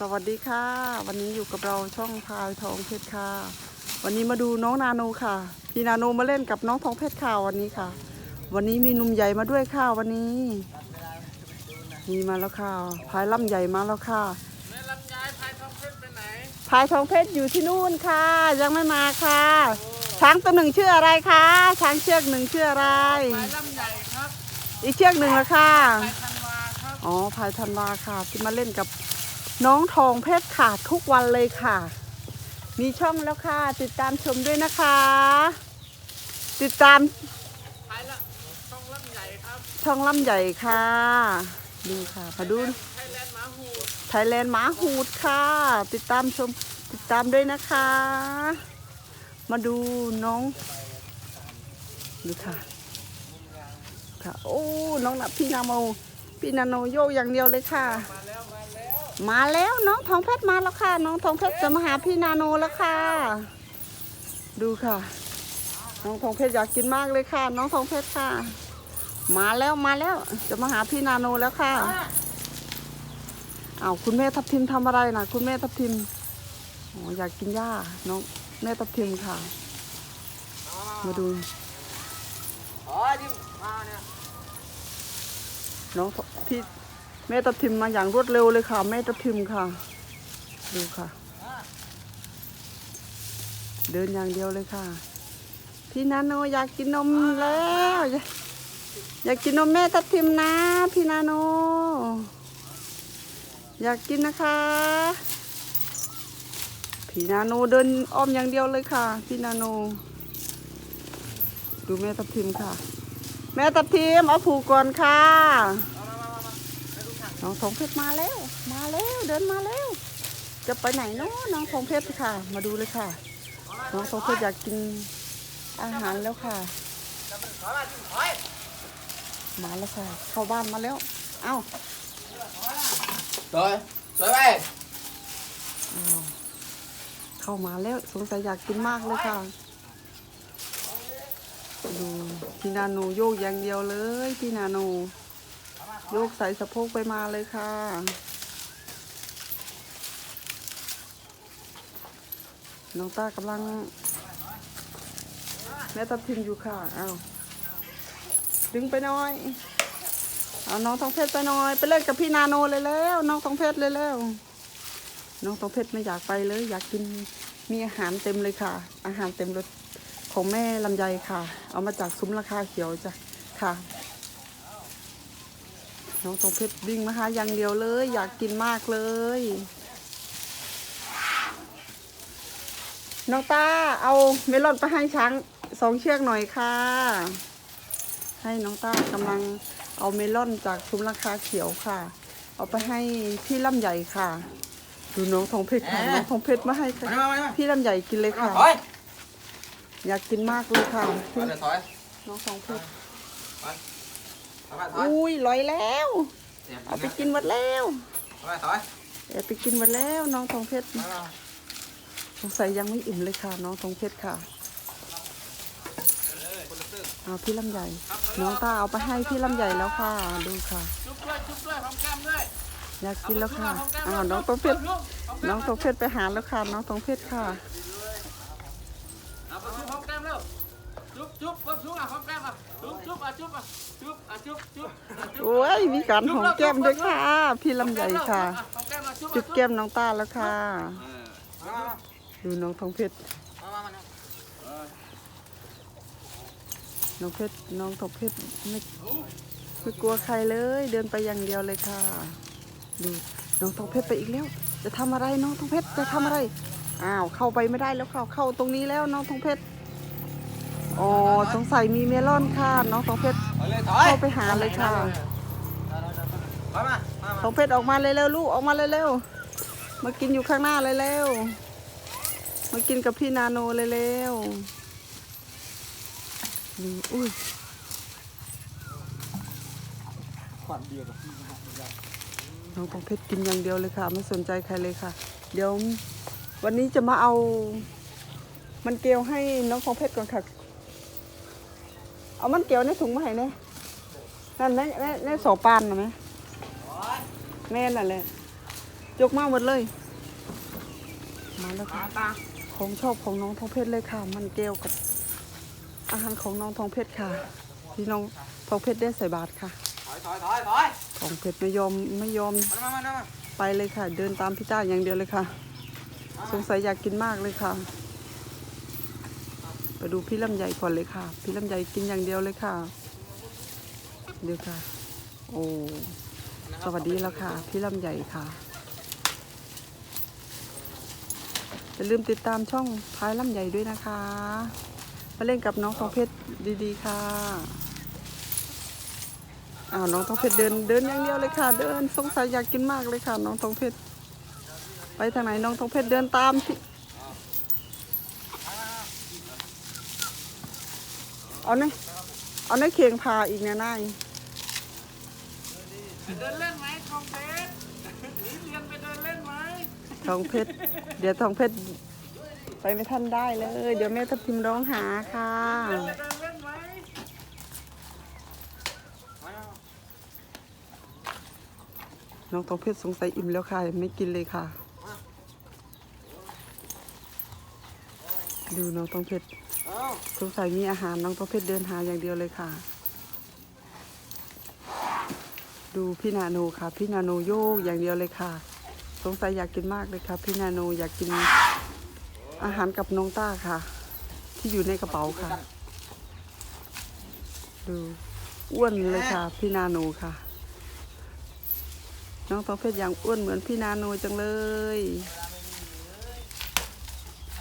สวัสดีค่ะ วันนี้อยู่กับเราช่องพายทองเพชรค่ะ วันนี้มาดูน้องนาโนค่ะ พี่นาโนมาเล่นกับน้องทองเพชรค่ะวันนี้ค่ะ วันนี้มีหนุ่มใหญ่มาด้วยค่ะวันนี้ มีมาแล้วค่ะพายล่ำใหญ่มาแล้วค่ะแม่ลำไยพายทองเพชรไปไหนพายทองเพชรอยู่ที่นู่นค่ะ ยังไม่มาค่ะ ช้างตัวหนึ่งชื่ออะไรคะช้างเชือกหนึ่งชื่ออะไร พายลำใหญ่ครับอีกเชือกหนึ่งละค่ะพายธันวาครับอ๋อพายธันวาค่ะที่มาเล่นกับ น้องทองเพชรค่ะทุกวันเลยค่ะ มีช่องแล้วค่ะ ติดตามชมด้วยนะคะ ติดตามพายละต้องลำใหญ่ครับช่องล่ำใหญ่ค่ะ ดูค่ะมาดูไทยแลนด์หมาหูไทยแลนด์หมาหูดค่ะ ติดตามชมติดตามด้วยนะคะ มาดูน้องดูค่ะค่ะโอ้น้องนะพี่นาโมพี่นาโนโยกอย่างเดียวเลยค่ะ มาแล้วมาแล้วมาแล้วน้องทองเพชรมาแล้วค่ะ น้องทองเพชรจะมาหาพี่นาโนแล้วค่ะ ดูค่ะ น้องทองเพชรอยากกินมากเลยค่ะ น้องทองเพชรค่ะ มาแล้วมาแล้ว จะมาหาพี่นาโนแล้วค่ะอ้าวคุณแม่ทับทิมทำอะไรนะคุณแม่ทับทิมอ๋ออยากกินหญ้าน้องแม่ทับทิมค่ะ มาดูอ๋อที่มาเนี่ยน้องพี่ แม่ทับทิมมาอย่างรวดเร็วเลยค่ะ แม่ทับทิมค่ะ ดูค่ะ เดินอย่างเดียวเลยค่ะ พี่นาโนอยากกินนมแล้ว อยากกินนมแม่ทับทิมนะ พี่นาโน อยากกินนะคะ พี่นาโนเดินอ้อมอย่างเดียวเลยค่ะ พี่นาโน ดูแม่ทับทิมค่ะ แม่ทับทิมเอาผูกก่อนค่ะ น้องทองเพชรมาแล้ว มาแล้วเดินมาแล้ว จะไปไหนเนาะน้องทองเพชรค่ะ มาดูเลยค่ะ น้องทองเพชรอยากกินอาหารแล้วค่ะจะเป็นขอมาจิ้มถอยมาแล้วค่ะ เข้าบ้านมาแล้ว เอ้าสวยสวยไปอ้าวเข้ามาแล้วสงสัยอยากกินมากเลยค่ะดูพี่นาโนโยกอย่างเดียวเลยพี่นาโนโยกใส่สะโพกไปมาเลยค่ะ น้องต้ากำลัง แม่ตับทิมอยู่ค่ะเอาดึงไปหน่อยเอาน้องทองเพชรไปหน่อย ไปเล่นกับพี่นาโนเลยแล้วน้องทองเพชรเลยแล้วน้องทองเพชรไม่อยากไปเลย อยากกินมีอาหารเต็มเลยค่ะ อาหารเต็มรถของแม่ลำไยค่ะ เอามาจากซุ้มราคาเขียวจ้ะค่ะ น้องทองเพชรวิ่งมาหาอย่างเดียวเลย อยากกินมากเลย น้องตาเอาเมลอนไปให้ช้างสองเชือกหน่อยค่ะ ให้น้องตากำลังเอาเมลอนจากซุ้มราคาเขียวค่ะ เอาไปให้พี่ลำใหญ่ค่ะ ดูน้องทองเพชรค่ะน้องทองเพชรมาให้ค่ะมามามาพี่ลำใหญ่กินเลยค่ะถอยอยากกินมากเลยค่ะถอยถอยน้องทองเพชร ถอยถอยอุ้ยลอยแล้วเอาไปกินหมดแล้วถอยถอยเอาไปกินหมดแล้วน้องทองเพชรสงสัยยังไม่อิ่มเลยค่ะ น้องทองเพชรค่ะ เอาพี่ลำใหญ่ น้องตาเอาไปให้พี่ลำใหญ่แล้วค่ะ ดูค่ะจุ๊บด้วยจุ๊บด้วยหอมแก้มด้วยอยากกินแล้วค่ะอ้าวน้องทองเพชร น้องทองเพชรไปหาแล้วค่ะ น้องทองเพชรค่ะ เอาไปจุ๊บหอมแก้มเร็วจุ๊บจุ๊บจุ๊บจุ๊บอะหอมแก้มอะ จุ๊บจุ๊บอะจุ๊บอะจุ๊บอะจุ๊บจุ๊บอะจุ๊บโอ้ยมีการหอมแก้มด้วยค่ะ พี่ลำใหญ่ค่ะ หอมแก้มอะจุ๊บจุ๊บแก้มน้องตาแล้วค่ะมามาดูน้องทองเพชร มามามาน้องเพชร น้องทองเพชรไม่ไม่กลัวใครเลย เดินไปอย่างเดียวเลยค่ะ ดูน้องทองเพชรไปอีกแล้ว จะทำอะไรน้องทองเพชรจะทำอะไร อ้าวเข้าไปไม่ได้แล้วค่ะเข้าตรงนี้แล้วน้องทองเพชร อ๋อสงสัยมีเมลอนค่ะน้องทองเพชรถอยเลยถอยเข้าไปหาเลยค่ะถอยมามาทองเพชรออกมาเลยเร็วลูกออกมาเลยเร็วๆมากินอยู่ข้างหน้าเลยเร็วมากินกับพี่นาโนเลยเร็วนี่อุ้ยขวัญเดียวกับพี่นะฮะน้องทองเพชรกินอย่างเดียวเลยค่ะ ไม่สนใจใครเลยค่ะ เดี๋ยววันนี้จะมาเอา มันเกลียวให้น้องทองเพชรก่อนค่ะ เอามันเกลียวในถุงมาให้เนี่ยนั่นในในในโสปานนะไหมแม่นั่นแหละยกมาหมดเลย มาแล้วตาค่ะตาของชอบของน้องทองเพชรเลยค่ะ มันเกลียวกับอาหารของน้องทองเพชรค่ะ ที่น้องทองเพชรได้ใส่บาตรค่ะถอยถอยถอยถอยทองเพชรไม่ยอมไม่ยอมมามามามาไปเลยค่ะ เดินตามพี่ต้าอย่างเดียวเลยค่ะ สงสัยอยากกินมากเลยค่ะ ไปดูพี่ลำไยก่อนเลยค่ะ พี่ลำไยกินอย่างเดียวเลยค่ะ เดี๋ยวค่ะ โอ้ สวัสดีแล้วค่ะ พี่ลำไยค่ะ อย่าลืมติดตามช่องท้ายลำไยด้วยนะคะ มาเล่นกับน้องทองเพชรดีๆค่ะอ้าวน้องทองเพชรเดินเดินอย่างเดียวเลยค่ะ เดินสงสัยอยากกินมากเลยค่ะ น้องทองเพชรไปทางไหนน้องทองเพชรเดินตาม เอาเนี่ยเอาเนี่ยเคียงพาอีกเนี่ยนายไปเดินเล่นไหมทองเพชรหนีเรียนไปเดินเล่นไหมทองเพชรเดี๋ยวทองเพชรไปไม่ทันได้เลย เดี๋ยวแม่ทับทิมร้องหาค่ะเดินไปเดินเล่นไหมมาน้องทองเพชรสงสัยอิ่มแล้วค่ะ ไม่กินเลยค่ะ ดูน้องทองเพชรเอาสงสัยมีอาหารน้องทองเพชรเดินหาอย่างเดียวเลยค่ะ ดูพี่นาโนค่ะ พี่นาโนโยกอย่างเดียวเลยค่ะ สงสัยอยากกินมากเลยค่ะพี่นาโนอยากกินอาหารกับน้องต้าค่ะ ที่อยู่ในกระเป๋าค่ะ ดูอ้วนเลยค่ะ พี่นาโนค่ะ น้องทองเพชรอย่างอ้วนเหมือนพี่นาโนจังเลย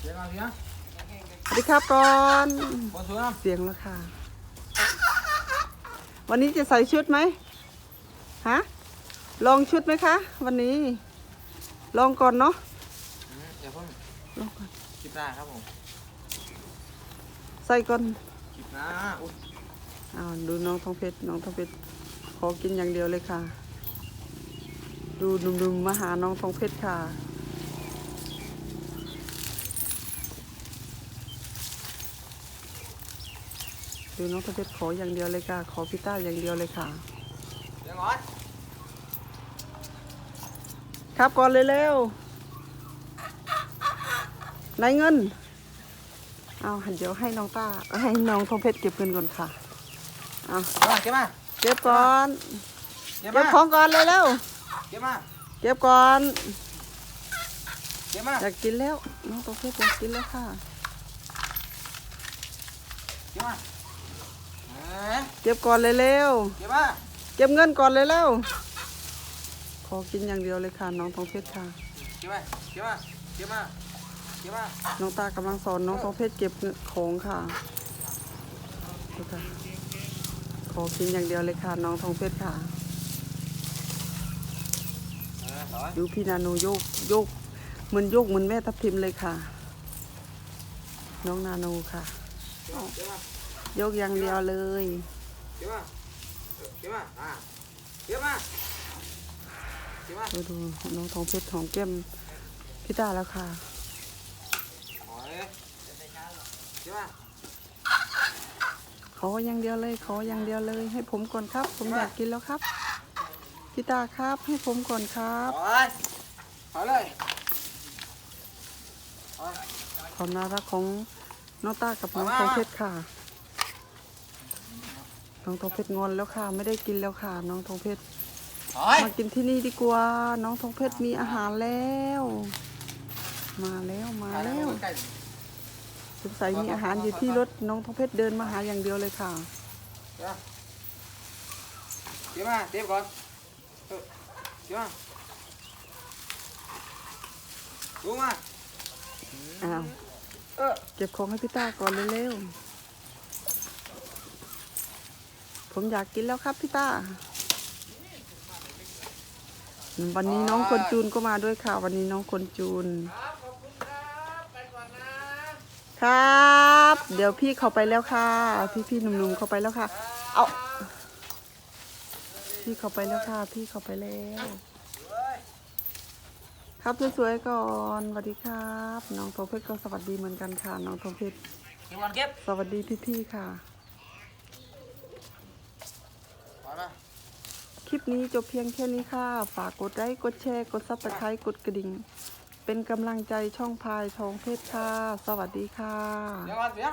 เสียงมาเสียงสวัสดีครับก่อนบอลสวยนะเสียงแล้วค่ะ วันนี้จะใส่ชุดไหมฮะลองชุดไหมคะ วันนี้ ลองก่อนเนาะอย่าเพิ่งลองก่อนคลิปหน้าครับผมใส่ก่อนคลิปหน้าอุ้ยอ้าวดูน้องทองเพชรน้องทองเพชรขอกินอย่างเดียวเลยค่ะ ดูหนุ่มๆมาหาน้องทองเพชรค่ะ ดูน้องทองเพชรขออย่างเดียวเลยค่ะ ขอพิต้าอย่างเดียวเลยค่ะเสียงอ่อนครับก่อนเลยเร็วไหนเงิน เอาหันเดี๋ยวให้น้องต้าเอ้ยให้น้องทองเพชรเก็บเงินก่อนค่ะเอามาเก็บมาเก็บก่อนเก็บเก็มาบของก่อนเลยเร็วเก็บมาเก็บก่อนเก็บมาอยากกินแล้วน้องทองเพชรอยากกินแล้วค่ะเก็บมาเอ๊ะ เก็บก่อนเลยเร็วเก็บมาเก็บเงินก่อนเลยเร็วขอกินอย่างเดียวเลยค่ะน้องทองเพชรค่ะเก็บมาเก็บมาเก็บมาเก็บมาน้องตากำลังสอนน้องทองเพชรเก็บของค่ะดูค่ะขอกินอย่างเดียวเลยค่ะน้องทองเพชรค่ะเออถอยดูพี่นาโนโยกโยกเหมือนโยกเหมือนแม่ทับทิมเลยค่ะ น้องนาโนค่ะเก็บมาโยกอย่างเดียวเลย เก็บมาเก็บมาอะเก็บมาเก็บมาดูดูน้องทองเพชรหอมแก้มพี่ตาแล้วค่ะถอยเก็บมาขออย่างเดียวเลย ขออย่างเดียวเลย ให้ผมก่อนครับ ผมอยากกินแล้วครับพี่ตาครับให้ผมก่อนครับถอยถอยเลยถอยความน่ารักของน้องตากับน้องทองเพชรค่ะ น้องทองเพชรงอนแล้วค่ะ ไม่ได้กินแล้วค่ะ น้องทองเพชรถอยมากินที่นี่ดีกว่า น้องทองเพชรมีอาหารแล้ว มาแล้วมาแล้วใกล้สงสัยมีอาหารอยู่ที่รถน้องทองเพชรเดินมาหาอย่างเดียวเลยค่ะเก็บมาเก็บก่อนเออเก็บมาดูมาอ้าวเออเก็บของให้พี่ตาก่อนเร็วๆ ผมอยากกินแล้วครับพี่ตาวันนี้น้องคนจูนก็มาด้วยค่ะ วันนี้น้องคนจูน ครับขอบคุณครับไปก่อนนะครับเดี๋ยวพี่เขาไปแล้วค่ะ พี่พี่ๆหนุ่มๆเขาไปแล้วค่ะ เอาพี่เขาไปแล้วค่ะ พี่เขาไปแล้ว ครับสวยๆก่อนสวัสดีครับ น้องทองเพชรก็สวัสดีเหมือนกันค่ะ น้องทองเพชรเก็บก่อนเก็บสวัสดีพี่ๆค่ะ ถอยมา โอเค ลิปนี้จบเพียงแค่นี้ค่ะ ฝากกดไลค์กดแชร์กดซับสไครต์กดกระดิ่ง เป็นกำลังใจช่องพายทองเพชรค่ะ สวัสดีค่ะ เดี๋ยวก่อนเสีย